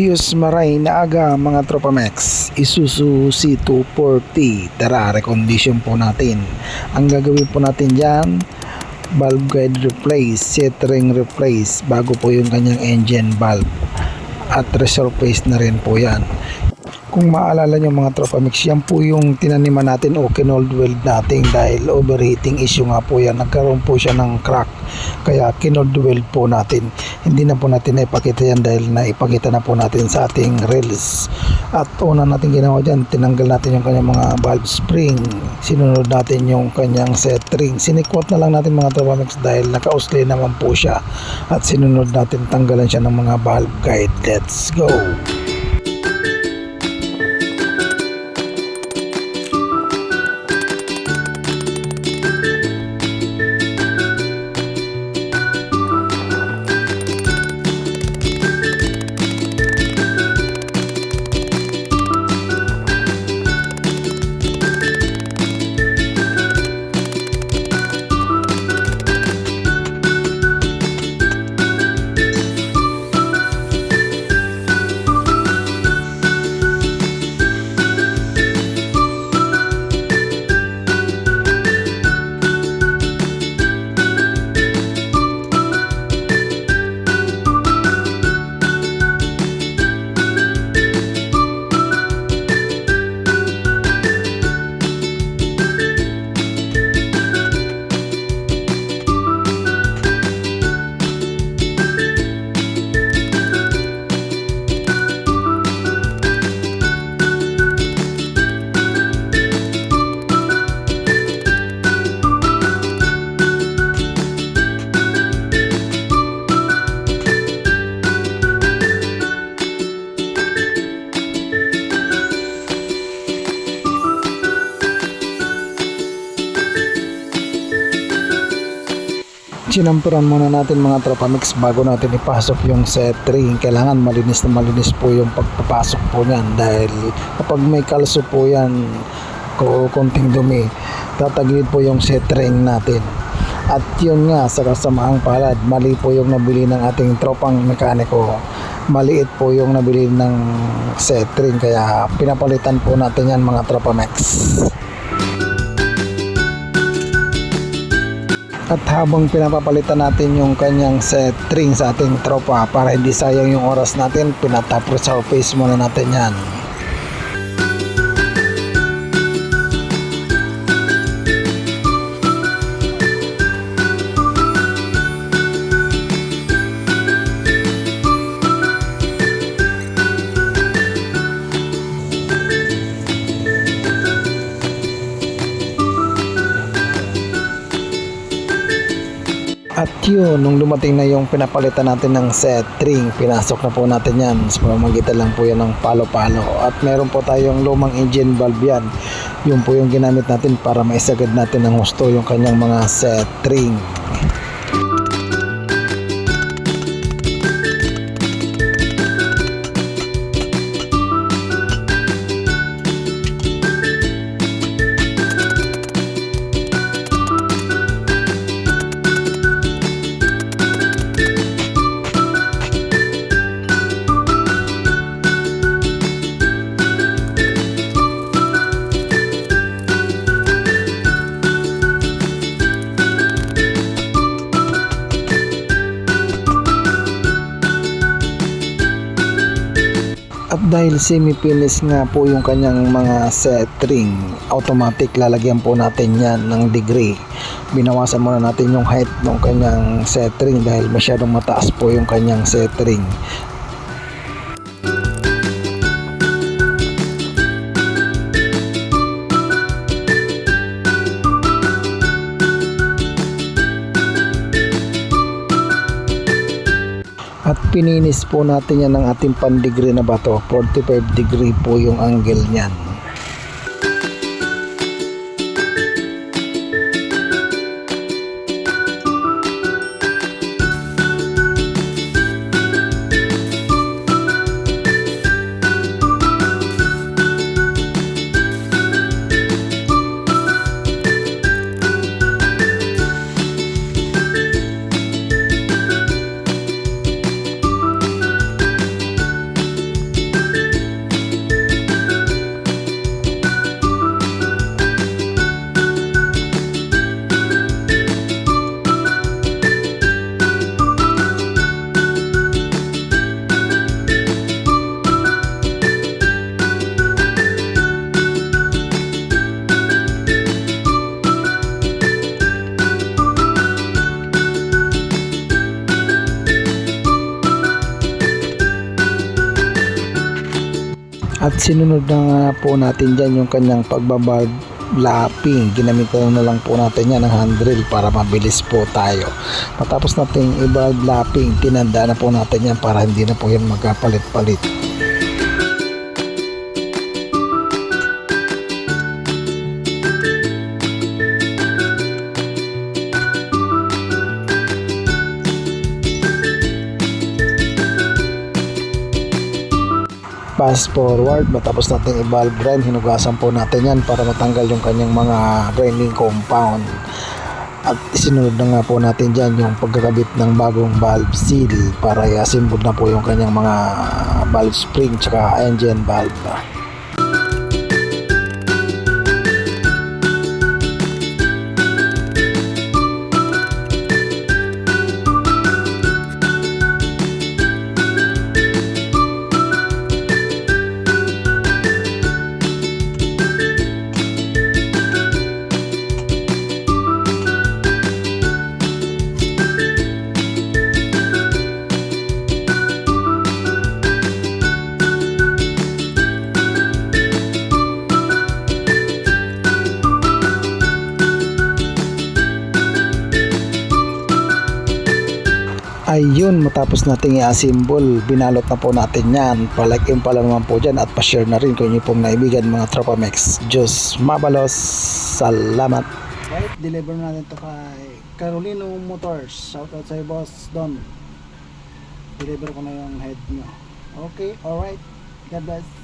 Yus Maray na aga mga Tropa Max Isuzu C240 Tara, recondition po natin. Ang gagawin po natin dyan Valve guide replace, set ring replace Bago po yung kanyang engine valve At resurface na rin po yan kung maalala nyo mga tropa mix, yan po yung tinaniman natin o kinold weld natin dahil overheating issue nga po yan. Nagkaroon po siya ng crack. Kaya kinold weld po natin. Hindi na po natin naipakita yan dahil naipakita na po natin sa ating reels. At una natin ginawa dyan, tinanggal natin yung kanyang mga valve spring. Sinunod natin yung kanyang set ring. Sinikwat na lang natin mga tropa mix dahil naka-usli naman po siya. At sinunod natin tanggalan siya ng mga valve guide. Let's go! Sinampuran muna natin mga tropa mix bago natin ipasok yung set ring kailangan malinis na malinis po yung pagpapasok po niyan dahil kapag may kalso po yan ko konting dumi tatagilid po yung set ring natin. At yun nga sa kasamaang palad mali po yung nabili ng ating tropang mekaniko. Maliit po yung nabili ng set ring kaya pinapalitan po natin yan mga tropa max At habang pinapapalitan natin yung kanyang set ring sa ating tropa para hindi sayang yung oras natin, pinatap resurface muna natin yan. Yun, nung dumating na yung pinapalitan natin ng set ring, pinasok na po natin yan. Sa pamamagitan lang po yan ng palo-palo. At meron po tayong lumang engine valve yan. Yun po yung ginamit natin para maisagad natin ng gusto yung kanyang mga set ring. Dahil semi-finish nga po yung kanyang mga set ring, automatic lalagyan po natin yan ng degree. Binawasan muna natin yung height ng kanyang set ring dahil masyadong mataas po yung kanyang set ring. Pininis po natin yan ng ating pandegree na bato. 45 degree po yung angle niyan. At sinunod na po natin dyan yung kanyang pagbabal lapping. Ginamitan na lang po natin yan ng handrail para mabilis po tayo. Matapos nating i-valve lapping, tinanda na po natin yan para hindi na po yan magkapalit-palit. Fast forward matapos natin i-valve grind hinugasan po natin yan para matanggal yung kanyang mga grinding compound. At isinunod na nga po natin dyan yung pagkakabit ng bagong valve seal para i-assemble na po yung kanyang mga valve spring tsaka engine valve ayun matapos nating i-assemble binalot na po natin yan. Palike in pala naman po dyan at pa-share na rin kung inyo pong naibigan mga Tropa Mex. Diyos mabalos salamat. Right deliver natin to kay Carolino Motors. Shout out sa boss Don. Deliver ko na yung head nyo okay alright. God bless